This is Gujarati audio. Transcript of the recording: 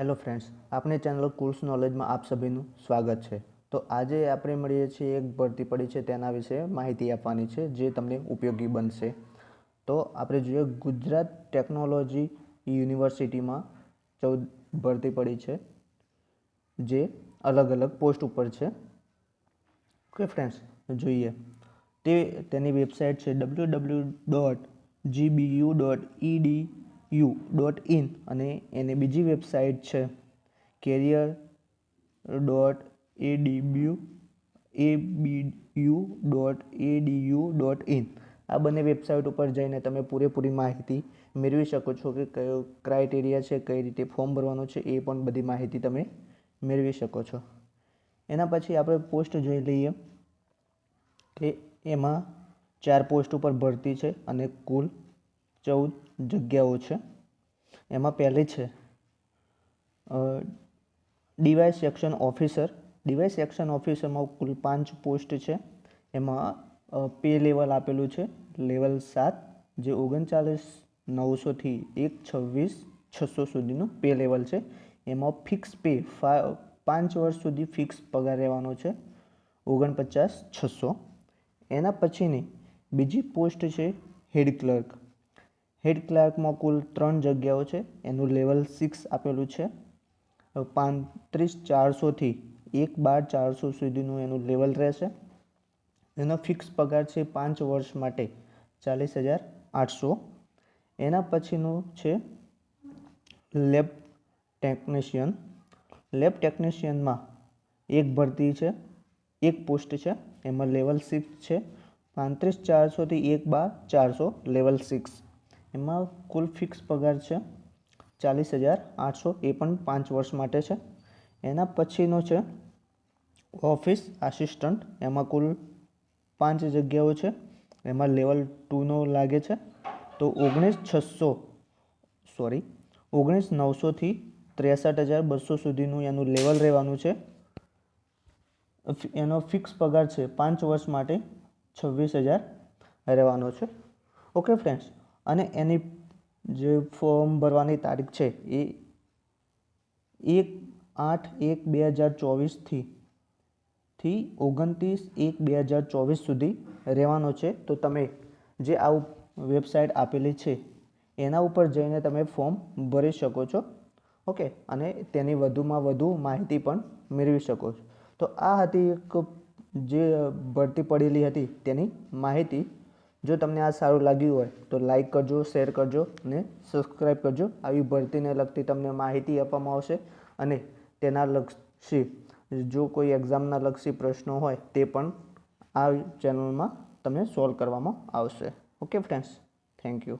હેલો ફ્રેન્ડ્સ આપણી ચેનલ કુલ્સ નોલેજમાં આપ સભીનું સ્વાગત છે. તો આજે આપણે મળીએ છીએ એક ભરતી પડી છે તેના વિશે માહિતી આપવાની છે, જે તમને ઉપયોગી બનશે. તો આપણે જોઈએ ગુજરાત ટેકનોલોજી યુનિવર્સિટીમાં ચૌદ ભરતી પડી છે, જે અલગ અલગ પોસ્ટ ઉપર છે. ઓકે ફ્રેન્ડ્સ જોઈએ. તે તેની વેબસાઇટ છે W W dot GBU dot E D U dot in અને એની બીજી વેબસાઇટ છે career dot A DBU A B U dot edu dot in આ બંને વેબસાઇટ ઉપર જઈને તમે પૂરેપૂરી માહિતી મેળવી શકો છો કે કયો ક્રાઇટેરિયા છે, કઈ રીતે ફોર્મ ભરવાનું છે, એ પણ બધી માહિતી તમે મેળવી શકો છો. એના પછી આપણે પોસ્ટ જોઈ લઈએ કે એમાં ચાર પોસ્ટ ઉપર ભરતી છે અને કુલ ચૌદ જગ્યાઓ છે. એમાં પહેલી છે DY section officer. DY section ઓફિસરમાં કુલ પાંચ પોસ્ટ છે. એમાં પે લેવલ આપેલું છે. લેવલ સાત, જે ઓગણચાલીસ નવસોથી એક છવ્વીસ, છસો સુધીનું પે લેવલ છે. એમાં ફિક્સ પે પાંચ વર્ષ સુધી ફિક્સ પગાર રહેવાનો છે. ઓગણપચાસ, છસો. એના પછીની બીજી પોસ્ટ છે, હેડ ક્લર્ક. હેડ ક્લાર્કમાં કુલ ત્રણ જગ્યાઓ છે. એનું લેવલ સિક્સ આપેલું છે. પાંત્રીસ ચારસોથી એક બાર ચારસો સુધીનું એનું લેવલ રહેશે. એનો ફિક્સ પગાર છે પાંચ વર્ષ માટે ચાલીસ હજાર આઠસો. એના પછીનું છે લેબ ટેકનિશિયન. લેબ ટેકનિશિયનમાં એક ભરતી છે, એક પોસ્ટ છે, એમાં લેવલ સિક્સ છે. પાંત્રીસ ચારસોથી એક બાર ચારસો, લેવલ સિક્સ એમાં કુલ ફિક્સ પગાર છે ચાલીસ હજાર આઠસો, એ પણ પાંચ વર્ષ માટે છે. એના પછીનો છે ઓફિસ આસિસ્ટન્ટ એમાં કુલ પાંચ જગ્યાઓ છે. એમાં લેવલ ટુનો લાગે છે. તો ઓગણીસ છસો સોરી ઓગણીસ નવસોથી ત્રેસઠ હજાર બસો સુધીનું એનું લેવલ રહેવાનું છે. એનો ફિક્સ પગાર છે પાંચ વર્ષ માટે છવ્વીસ હજાર રહેવાનો છે. ઓકે ફ્રેન્ડ્સ અને એની જે ફોર્મ ભરવાની તારીખ છે એ એક આઠ એક બે હજાર ચોવીસથી થી ઓગણત્રીસ એક બે હજાર ચોવીસ સુધી રહેવાનો છે. તો તમે જે આ વેબસાઇટ આપેલી છે, એના ઉપર જઈને તમે ફોર્મ ભરી શકો છો. ઓકે? અને તેની વધુમાં વધુ માહિતી પણ મેળવી શકો છો. તો આ હતી એક જે ભરતી પડેલી હતી તેની માહિતી જો તમને આ સારું લાગ્યું હોય તો લાઈક કરજો શેર કરજો અને સબસ્ક્રાઈબ કરજો. આવી ભરતીને લગતી તમને માહિતી આપવામાં આવશે અને તેના લક્ષી જો કોઈ એક્ઝામના લક્ષી પ્રશ્નો હોય તે પણ આ ચેનલમાં તમને સોલ્વ કરવામાં આવશે. Okay friends thank you